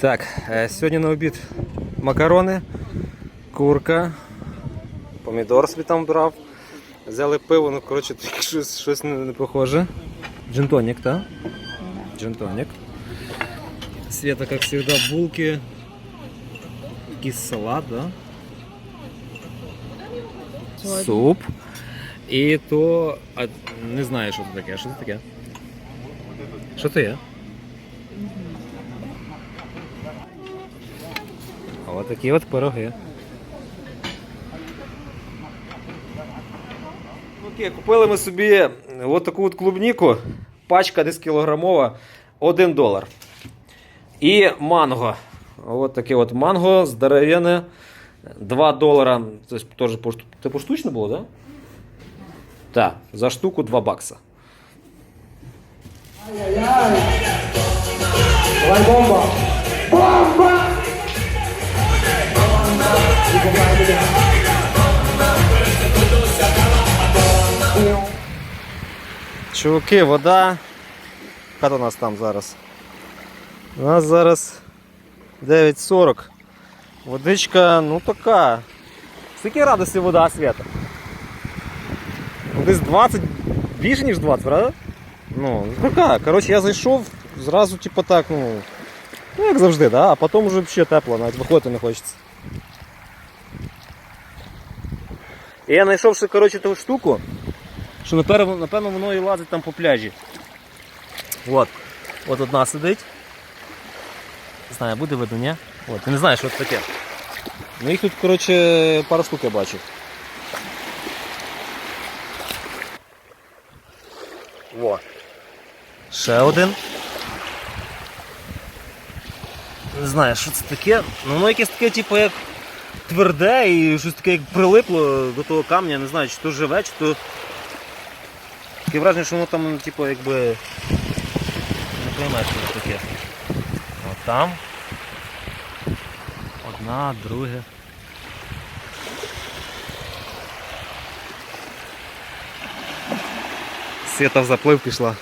Так, е, сьогодні на обід макарони, курка, помідор собі там брав. Взяли пиво, ну коротше, тільки щось, щось не, не похоже. Джинтонік, так? Джинтонік. Света, як завжди, булки. Якийсь салат, да? Суп. І то. А, не знаю, що це таке. Що це таке? Що це є? Ось такі от пироги. Окей, купили ми собі от таку от клубніку, пачка десь кілограмова, 1 долар. І манго. От таке от манго здоровенне, 2 долара. Теж. Це поштучно було, так? Да? Так, за штуку 2 бакса. Давай бомба! Бомба! Чуваки, вода. Яка у нас там зараз? У нас зараз 9.40. Водичка, ну така. Скільки радості вода свята? Ну, Десь 20, більше ніж 20, правда? Ну, така. Коротше, я зайшов, зразу, типу так, ну. Ну, як завжди, да? а потім вже взагалі тепло, навіть виходити не хочеться. І я знайшов ще, коротше, ту штуку, що напевно, напевно воно і лазить там по пляжі. От. От одна сидить. Не знаю, буде видно, ні? От, ти не знаєш, що це таке. Ну їх тут, коротше, пару штук я бачив. Во. Ще один. Не знаю, що це таке. Ну воно якесь таке, типу, як тверде і щось таке як прилипло до того камня, не знаю, чи то живе, чи то. Таке враження, що воно там, типу, якби. Не поймеш, що таке. От там. Одна, друге. Світа в заплив пішла.